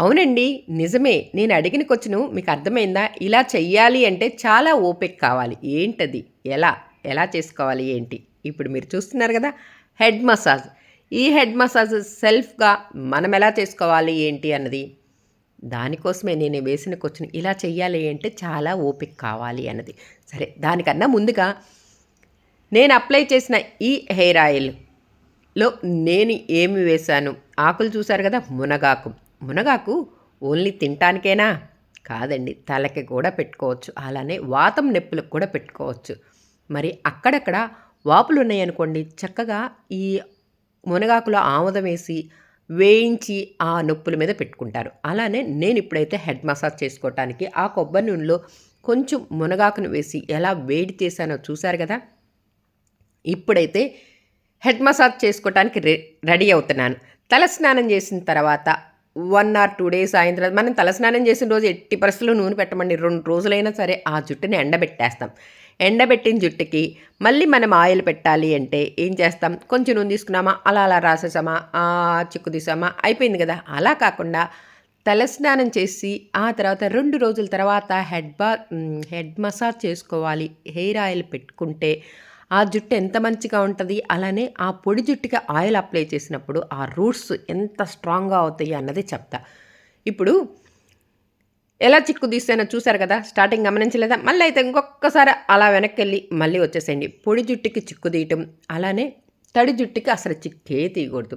అవునండి నిజమే. నేను అడిగిన క్వశ్చను మీకు అర్థమైందా? ఇలా చెయ్యాలి అంటే చాలా ఓపిక కావాలి. ఏంటది? ఎలా? ఎలా చేసుకోవాలి? ఏంటి? ఇప్పుడు మీరు చూస్తున్నారు కదా హెడ్ మసాజ్. ఈ హెడ్ మసాజ్ సెల్ఫ్గా మనం ఎలా చేసుకోవాలి? ఏంటి? అన్నది. దానికోసమే నేను వేసిన క్వశ్చన్ ఇలా చెయ్యాలి అంటే చాలా ఓపిక కావాలి అన్నది. సరే దానికన్నా ముందుగా నేను అప్లై చేసిన ఈ హెయిర్ ఆయిల్లో నేను ఏమి వేశాను? ఆకులు చూశారు కదా మునగాకు. మునగాకు ఓన్లీ తినటానికేనా కాదండి తలకి కూడా పెట్టుకోవచ్చు. అలానే వాతం నొప్పులకు కూడా పెట్టుకోవచ్చు. మరి అక్కడక్కడ వాపులు ఉన్నాయనుకోండి చక్కగా ఈ మునగాకులో ఆముదం వేసి వేయించి ఆ నొప్పుల మీద పెట్టుకుంటారు. అలానే నేను ఇప్పుడైతే హెడ్ మసాజ్ చేసుకోవటానికి ఆ కొబ్బరి నూనెలో కొంచెం మునగాకును వేసి ఎలా వేడి చేశానో చూశారు కదా? ఇప్పుడైతే హెడ్ మసాజ్ చేసుకోవటానికి రె రెడీ అవుతున్నాను. తల స్నానం చేసిన తర్వాత వన్ ఆర్ టూ డేస్ అయిన తర్వాత మనం తలస్నానం చేసిన రోజు ఎట్టి పరిస్థితుల్లో నూనె పెట్టమండి. రెండు రోజులైనా సరే ఆ జుట్టుని ఎండబెట్టేస్తాం. ఎండబెట్టిన జుట్టుకి మళ్ళీ మనం ఆయిల్ పెట్టాలి అంటే ఏం చేస్తాం? కొంచెం నూనె తీసుకున్నామా? అలా అలా రాసేసామా? చిక్కు తీసామా? అయిపోయింది కదా. అలా కాకుండా తలస్నానం చేసి ఆ తర్వాత రెండు రోజుల తర్వాత హెడ్ బా హెడ్ మసాజ్ చేసుకోవాలి. హెయిర్ ఆయిల్ పెట్టుకుంటే ఆ జుట్టు ఎంత మంచిగా ఉంటుంది? అలానే ఆ పొడి జుట్టుకి ఆయిల్ అప్లై చేసినప్పుడు ఆ రూట్స్ ఎంత స్ట్రాంగ్గా అవుతాయి అన్నది చెప్తా. ఇప్పుడు ఎలా చిక్కు తీసానో చూసారు కదా? స్టార్టింగ్ గమనించలేదా? మళ్ళీ అయితే ఇంకొకసారి అలా వెనక్కి వెళ్ళి మళ్ళీ వచ్చేసేయండి. పొడి జుట్టుకి చిక్కు తీయటం అలానే తడి జుట్టుకి అసలు చిక్కే తీయకూడదు.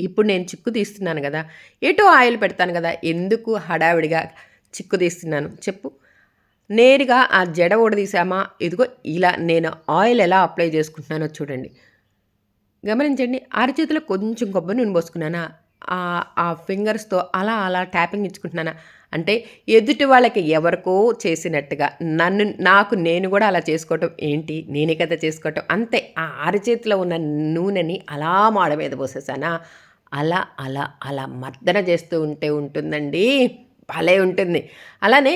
ఇప్పుడు నేను చిక్కు తీస్తున్నాను కదా ఎటో ఆయిల్ పెడతాను కదా ఎందుకు హడావిడిగా చిక్కు తీస్తున్నాను? చెప్పు. నేరుగా ఆ జడ ఊడదీసామా ఇదిగో ఇలా నేను ఆయిల్ ఎలా అప్లై చేసుకుంటున్నానో చూడండి. గమనించండి అరచేతిలో కొంచెం కొబ్బరి నూనె పోసుకున్నానా? ఆ ఫింగర్స్తో అలా అలా ట్యాపింగ్ ఇచ్చుకుంటున్నానా? అంటే ఎదుటి వాళ్ళకి ఎవరికో చేసినట్టుగా నన్ను నాకు నేను కూడా అలా చేసుకోవటం ఏంటి? నేనే కదా చేసుకోవటం? అంతే ఆ అరచేతిలో ఉన్న నూనెని అలా మాడ మీద పోసేసానా? అలా అలా అలా మర్దన చేస్తూ ఉంటే ఉంటుందండి. భలే ఉంటుంది. అలానే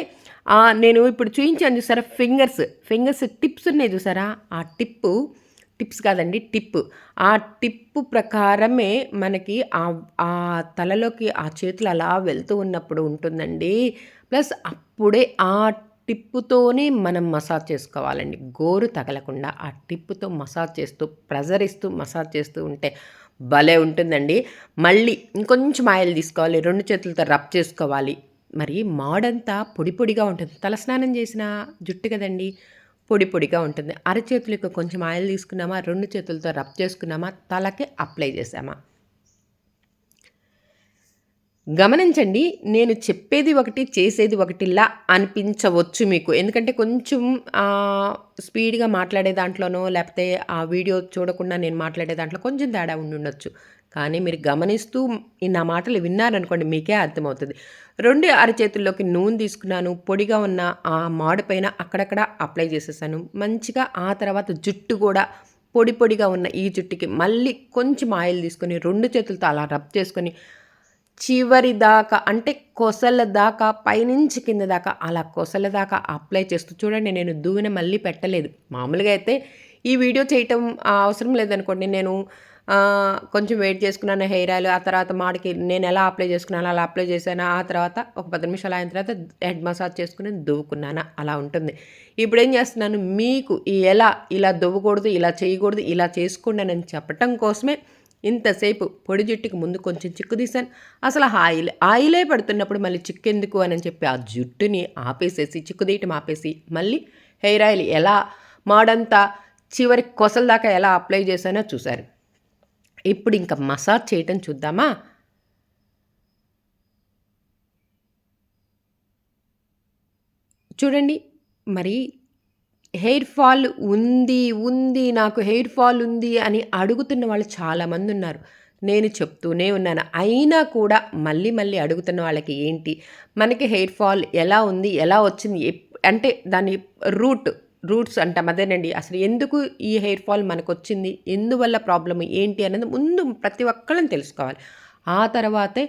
నేను ఇప్పుడు చూపించాను చూసారా? ఫింగర్స్ ఫింగర్స్ టిప్స్ ఉన్నాయి చూసారా? ఆ టిప్పు టిప్స్ కాదండి టిప్ ఆ టిప్పు ప్రకారమే మనకి ఆ తలలోకి ఆ చేతులు అలా వెళ్తూ ఉన్నప్పుడు ఉంటుందండి. ప్లస్ అప్పుడే ఆ టిప్పుతోనే మనం మసాజ్ చేసుకోవాలండి. గోరు తగలకుండా ఆ టిప్పుతో మసాజ్ చేస్తూ ప్రెజర్ ఇస్తూ మసాజ్ చేస్తూ ఉంటే భలే ఉంటుందండి. మళ్ళీ ఇంకొంచెం ఆయిల్ తీసుకోవాలి రెండు చేతులతో రబ్ చేసుకోవాలి. మరి మాడంతా పొడి పొడిగా ఉంటుంది. తలస్నానం చేసిన జుట్టు కదండి పొడి పొడిగా ఉంటుంది. అరచేతులకు కొంచెం ఆయిల్ తీసుకున్నామా రెండు చేతులతో రబ్ చేసుకున్నామా తలకి అప్లై చేసామా గమనించండి నేను చెప్పేది ఒకటి చేసేది ఒకటిలా అనిపించవచ్చు మీకు. ఎందుకంటే కొంచెం స్పీడ్గా మాట్లాడే దాంట్లోనో లేకపోతే ఆ వీడియో చూడకుండా నేను మాట్లాడే దాంట్లో కొంచెం తేడా ఉండి ఉండొచ్చు కానీ మీరు గమనిస్తూ నా మాటలు విన్నారనుకోండి మీకే అర్థమవుతుంది. రెండు అరచేతుల్లోకి నూనె తీసుకున్నాను పొడిగా ఉన్న ఆ మాడు పైన అక్కడక్కడ అప్లై చేసేసాను. మంచిగా ఆ తర్వాత జుట్టు కూడా పొడి పొడిగా ఉన్న ఈ జుట్టుకి మళ్ళీ కొంచెం ఆయిల్ తీసుకొని రెండు చేతులతో అలా రబ్ చేసుకొని చివరి దాకా అంటే కొసల దాకా పైనుంచి కింద దాకా అలా కొసల దాకా అప్లై చేస్తూ చూడండి నేను దూవిన మళ్ళీ పెట్టలేదు. మామూలుగా అయితే ఈ వీడియో చేయటం అవసరం లేదనుకోండి నేను కొంచెం వెయిట్ చేసుకున్నాను హెయిర్ ఆయిల్ ఆ తర్వాత మాడికి నేను ఎలా అప్లై చేసుకున్నాను అలా అప్లై చేశాను ఆ తర్వాత ఒక పది నిమిషాలు అయిన తర్వాత హెడ్ మసాజ్ చేసుకుని దువ్వుకున్నాను అలా ఉంటుంది. ఇప్పుడు ఏం చేస్తున్నాను మీకు ఎలా ఇలా దువ్వకూడదు ఇలా చేయకూడదు ఇలా చేసుకోండి అని చెప్పటం కోసమే ఇంతసేపు పొడి జుట్టుకి ముందు కొంచెం చిక్కు తీశాను. అసలు ఆయిల్ ఆయిలే పడుతున్నప్పుడు మళ్ళీ చిక్కు ఎందుకు అని చెప్పి ఆ జుట్టుని ఆపేసేసి చిక్కు తీయటం ఆపేసి మళ్ళీ హెయిర్ ఆయిల్ ఎలా మాడంతా చివరి కొసల దాకా ఎలా అప్లై చేశానో చూశారు. ఇప్పుడు ఇంకా మసాజ్ చేయటం చూద్దామా? చూడండి మరి హెయిర్ ఫాల్ ఉంది ఉంది నాకు హెయిర్ ఫాల్ ఉంది అని అడుగుతున్న వాళ్ళు చాలామంది ఉన్నారు. నేను చెప్తూనే ఉన్నాను. అయినా కూడా మళ్ళీ మళ్ళీ అడుగుతున్న వాళ్ళకి ఏంటి? మనకి హెయిర్ ఫాల్ ఎలా ఉంది? ఎలా వచ్చింది? అంటే దాని రూట్ రూట్స్ అంటాం. అదేనండి. అసలు ఎందుకు ఈ హెయిర్ ఫాల్ మనకు వచ్చింది ఎందువల్ల ప్రాబ్లం ఏంటి అనేది ముందు ప్రతి ఒక్కళ్ళని తెలుసుకోవాలి. ఆ తర్వాతే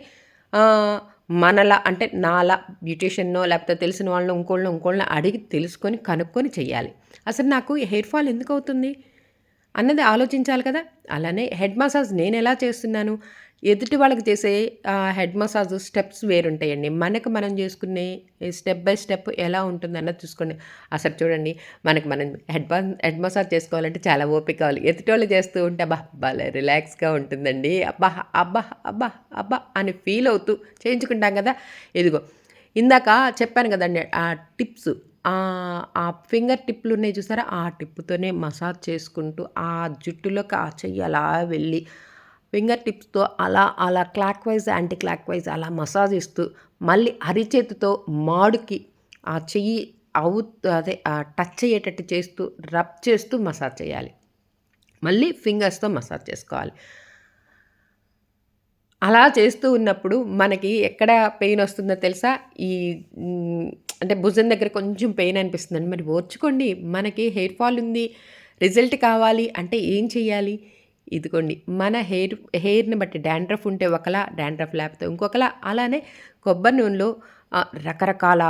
మనలా అంటే నాలా బ్యూటిషియన్నో లేకపోతే తెలిసిన వాళ్ళని ఇంకోళ్ళని ఇంకోళ్ళని అడిగి తెలుసుకొని కనుక్కొని చేయాలి అసలు నాకు హెయిర్ ఫాల్ ఎందుకు అవుతుంది అన్నది ఆలోచించాలి కదా? అలానే హెడ్ మసాజ్ నేను ఎలా చేస్తున్నాను? ఎదుటి వాళ్ళకి చేసే హెడ్ మసాజ్ స్టెప్స్ వేరుంటాయండి. మనకు మనం చేసుకునే స్టెప్ బై స్టెప్ ఎలా ఉంటుందన్నది చూసుకోండి. అసలు చూడండి మనకి మనం హెడ్ హెడ్ మసాజ్ చేసుకోవాలంటే చాలా ఓపిక కావాలి. ఎదుటి వాళ్ళు చేస్తూ ఉంటే అబ్బా భలే రిలాక్స్గా ఉంటుందండి. అబ్బా అబ్బా అబ్బా అబ్బా అని ఫీల్ అవుతూ చేయించుకుంటాం కదా. ఇదిగో ఇందాక చెప్పాను కదండి ఆ టిప్స్ ఆ ఫింగర్ టిప్లు ఉన్నాయి చూసారా? ఆ టిప్పుతోనే మసాజ్ చేసుకుంటూ ఆ జుట్టులోకి ఆ చెయ్యి అలా వెళ్ళి ఫింగర్ టిప్స్తో అలా అలా clockwise anti clock wise అలా మసాజ్ ఇస్తూ మళ్ళీ అరిచేతితో మాడుకి ఆ చెయ్యి అవు అదే టచ్ అయ్యేటట్టు చేస్తూ రబ్ చేస్తూ మసాజ్ చేయాలి. మళ్ళీ ఫింగర్స్తో మసాజ్ చేసుకోవాలి. అలా చేస్తూ ఉన్నప్పుడు మనకి ఎక్కడ పెయిన్ వస్తుందో తెలుసా? ఈ అంటే భుజం దగ్గర కొంచెం పెయిన్ అనిపిస్తుందండి. మరి ఓర్చుకోండి మనకి హెయిర్ ఫాల్ ఉంది రిజల్ట్ కావాలి అంటే ఏం చేయాలి ఇదిగోండి మన హెయిర్ హెయిర్ని బట్టి డాండ్రఫ్ ఉంటే ఒకలా డాండ్రఫ్ లేకపోతే ఇంకొకలా అలానే కొబ్బరి నూనెలో రకరకాల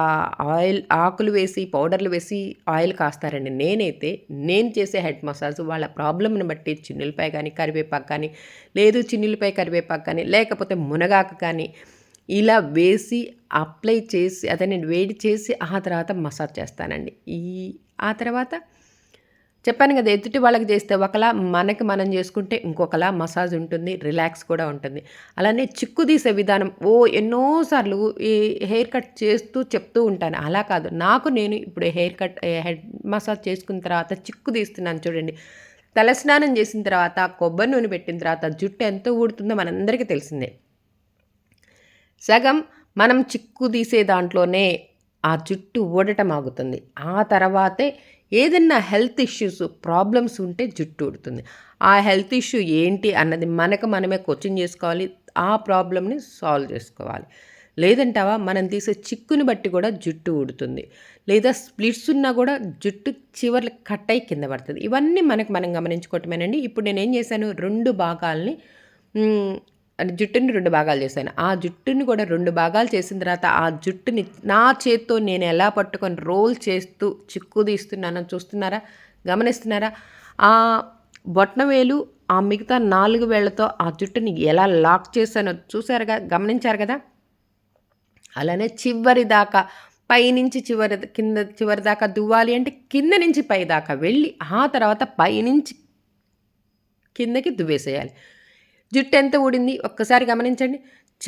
ఆయిల్ ఆకులు వేసి పౌడర్లు వేసి ఆయిల్ కాస్తారండి. నేనైతే నేను చేసే హెడ్ మసాజ్ వాళ్ళ ప్రాబ్లమ్ని బట్టి చిన్నులపై కానీ కరివేపాకు కానీ లేదు చిన్నులపై కరివేపాకు కానీ లేకపోతే మునగాకు కానీ ఇలా వేసి అప్లై చేసి అదే నేను వేడి చేసి ఆ తర్వాత మసాజ్ చేస్తానండి. ఈ ఆ తర్వాత చెప్పాను కదా ఎదుటి వాళ్ళకి చేస్తే ఒకలా మనకి మనం చేసుకుంటే ఇంకొకలా మసాజ్ ఉంటుంది రిలాక్స్ కూడా ఉంటుంది. అలానే చిక్కు తీసే విధానం ఓ ఎన్నోసార్లు ఈ హెయిర్ కట్ చేస్తూ చెప్తూ ఉంటాను. అలా కాదు నాకు నేను ఇప్పుడు హెయిర్ కట్ హెడ్ మసాజ్ చేసుకున్న తర్వాత చిక్కు తీస్తున్నాను చూడండి. తలస్నానం చేసిన తర్వాత కొబ్బరి నూనె పెట్టిన తర్వాత జుట్టు ఎంత ఊడుతుందో మనందరికీ తెలిసిందే. సగం మనం చిక్కు తీసే దాంట్లోనే ఆ జుట్టు ఊడటం ఆగుతుంది. ఆ తర్వాతే ఏదన్నా హెల్త్ ఇష్యూస్ ప్రాబ్లమ్స్ ఉంటే జుట్టు ఊడుతుంది ఆ హెల్త్ ఇష్యూ ఏంటి అన్నది మనకు మనమే కోచింగ్ చేసుకోవాలి. ఆ ప్రాబ్లమ్ని సాల్వ్ చేసుకోవాలి. లేదంటావా? మనం తీసే చిక్కుని బట్టి కూడా జుట్టు ఊడుతుంది లేదా స్ప్లిట్స్ ఉన్నా కూడా జుట్టు చివర్లు కట్ అయి కింద పడుతుంది. ఇవన్నీ మనకు మనం గమనించుకోవటమేనండి. ఇప్పుడు నేను ఏం చేశాను? రెండు భాగాల్ని జుట్టుని రెండు భాగాలు చేశాను. ఆ జుట్టుని కూడా రెండు భాగాలు చేసిన తర్వాత ఆ జుట్టుని నా చేత్తో నేను ఎలా పట్టుకొని రోల్ చేస్తూ చిక్కు తీస్తున్నానో చూస్తున్నారా? గమనిస్తున్నారా? ఆ బొట్నవేలు ఆ మిగతా నాలుగు వేళ్ళతో ఆ జుట్టుని ఎలా లాక్ చేశానో చూసారుగా గమనించారు కదా? అలానే చివరి దాకా పైనుంచి చివరి కింద చివరి దాకా దువ్వాలి అంటే కింద నుంచి పై దాకా వెళ్ళి ఆ తర్వాత పైనుంచి కిందకి దువ్వేసేయాలి. జుట్టు ఎంత ఊడింది? ఒక్కసారి గమనించండి.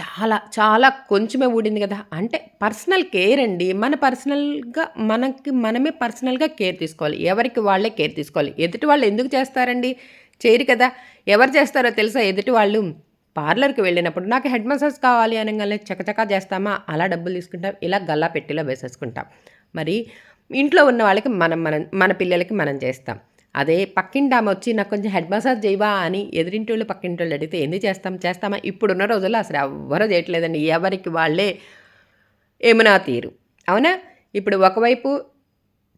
చాలా చాలా కొంచెమే ఊడింది కదా. అంటే పర్సనల్ కేర్ అండి. మన పర్సనల్గా మనకి మనమే పర్సనల్గా కేర్ తీసుకోవాలి. ఎవరికి వాళ్ళే కేర్ తీసుకోవాలి. ఎదుటి వాళ్ళు ఎందుకు చేస్తారండి? చేయరు కదా. ఎవరు చేస్తారో తెలుసా? ఎదుటి వాళ్ళు పార్లర్కి వెళ్ళినప్పుడు నాకు హెడ్ మసాజ్ కావాలి అనగానే చకచకా చేస్తామా? అలా డబ్బులు తీసుకుంటాం. ఇలా గల్లా పెట్టిలో వేసేసుకుంటాం. మరి ఇంట్లో ఉన్న వాళ్ళకి మనం మనం మన పిల్లలకి మనం చేస్తాం. అదే పక్కింటి వచ్చి నాకు కొంచెం హెడ్ మసాజ్ చేయవా అని ఎదురింటి వాళ్ళు పక్కింటి వాళ్ళు అడిగితే ఎందుకు చేస్తాం? చేస్తామా? ఇప్పుడున్న రోజుల్లో అసలు ఎవ్వరూ చేయట్లేదండి. ఎవరికి వాళ్ళే ఏమనా తీరు. అవునా? ఇప్పుడు ఒకవైపు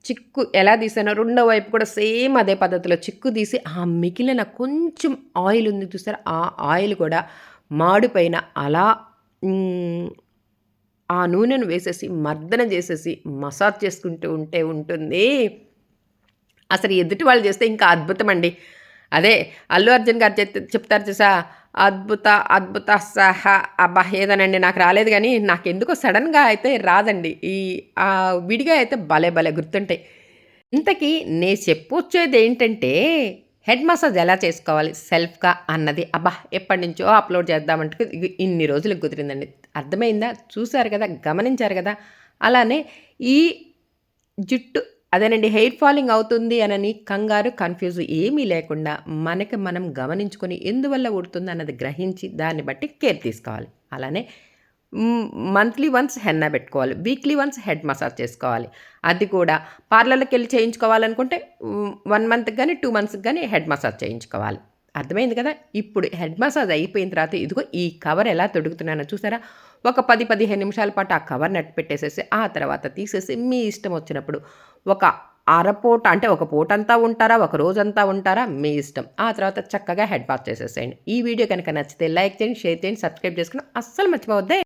చిక్కు ఎలా తీసానో రెండో వైపు కూడా సేమ్ అదే పద్ధతిలో చిక్కు తీసి ఆ మిగిలిన కొంచెం ఆయిల్ ఉంది చూసారా? ఆ ఆయిల్ కూడా మాడిపైన అలా ఆ నూనెను వేసేసి మర్దన చేసేసి మసాజ్ చేసుకుంటూ ఉంటే ఉంటుంది. అసలు ఎదుటి వాళ్ళు చేస్తే ఇంకా అద్భుతం అండి అదే అల్లు అర్జున్ గారు చెప్తారు చూసా అద్భుత అద్భుత సహా అబ్బా ఏదనండి నాకు రాలేదు కానీ నాకు ఎందుకో సడన్గా అయితే రాదండి. ఈ విడిగా అయితే భలే భలే గుర్తుంటాయి. ఇంతకీ నేను చెప్పొచ్చేది ఏంటంటే హెడ్ మసాజ్ ఎలా చేసుకోవాలి? సెల్ఫ్గా అన్నది. అబ్బా ఎప్పటి నుంచో అప్లోడ్ చేద్దామంటే ఇన్ని రోజులకు కుదిరిందండి. అర్థమైందా? చూశారు కదా గమనించారు కదా? అలానే ఈ జుట్టు అదేనండి హెయిర్ ఫాలింగ్ అవుతుంది అనని కంగారు కన్ఫ్యూజ్ ఏమీ లేకుండా మనకి మనం గమనించుకొని ఎందువల్ల ఉడుతుంది అన్నది గ్రహించి దాన్ని బట్టి కేర్ తీసుకోవాలి. అలానే మంత్లీ వన్స్ హెన్న పెట్టుకోవాలి వీక్లీ వన్స్ హెడ్ మసాజ్ చేసుకోవాలి. అది కూడా పార్లర్కి వెళ్ళి చేయించుకోవాలనుకుంటే వన్ మంత్కి కానీ టూ మంత్స్కి కానీ హెడ్ మసాజ్ చేయించుకోవాలి. అర్థమైంది కదా? ఇప్పుడు హెడ్ మసాజ్ అయిపోయిన తర్వాత ఇదిగో ఈ కవర్ ఎలా తొడుగుతున్నానో చూసారా? ఒక పది పదిహేను నిమిషాల పాటు ఆ కవర్ నట్టు పెట్టేసేసి ఆ తర్వాత తీసేసి మీ ఇష్టం వచ్చినప్పుడు ఒక అరపూట అంటే ఒక పూట అంతా ఉంటారా? ఒక రోజంతా ఉంటారా? మీ ఇష్టం. ఆ తర్వాత చక్కగా హెడ్ బాత్ చేసేసేయండి. ఈ వీడియో కనుక నచ్చితే లైక్ చేయండి షేర్ చేయండి సబ్స్క్రైబ్ చేసుకుని అస్సలు మర్చిపోవద్దే.